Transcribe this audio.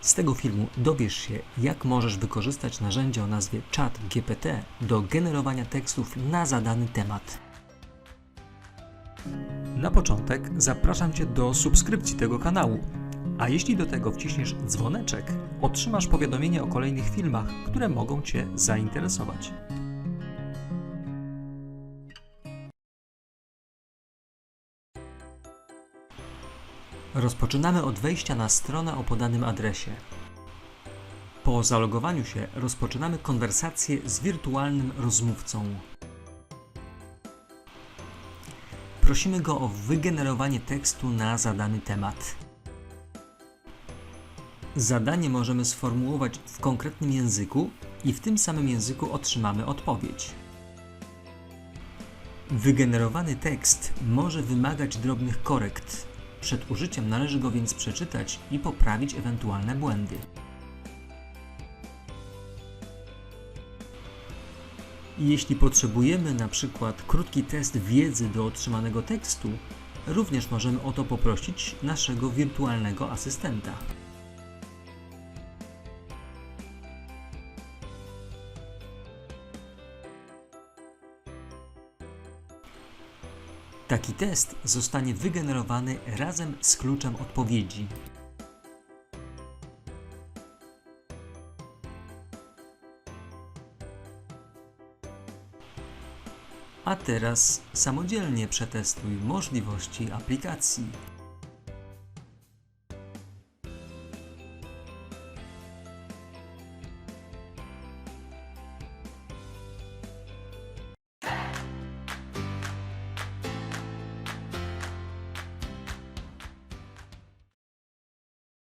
Z tego filmu dowiesz się, jak możesz wykorzystać narzędzie o nazwie ChatGPT do generowania tekstów na zadany temat. Na początek zapraszam Cię do subskrypcji tego kanału. A jeśli do tego wciśniesz dzwoneczek, otrzymasz powiadomienie o kolejnych filmach, które mogą Cię zainteresować. Rozpoczynamy od wejścia na stronę o podanym adresie. Po zalogowaniu się rozpoczynamy konwersację z wirtualnym rozmówcą. Prosimy go o wygenerowanie tekstu na zadany temat. Zadanie możemy sformułować w konkretnym języku i w tym samym języku otrzymamy odpowiedź. Wygenerowany tekst może wymagać drobnych korekt. Przed użyciem należy go więc przeczytać i poprawić ewentualne błędy. Jeśli potrzebujemy na przykład krótki test wiedzy do otrzymanego tekstu, również możemy o to poprosić naszego wirtualnego asystenta. Taki test zostanie wygenerowany razem z kluczem odpowiedzi. A teraz samodzielnie przetestuj możliwości aplikacji.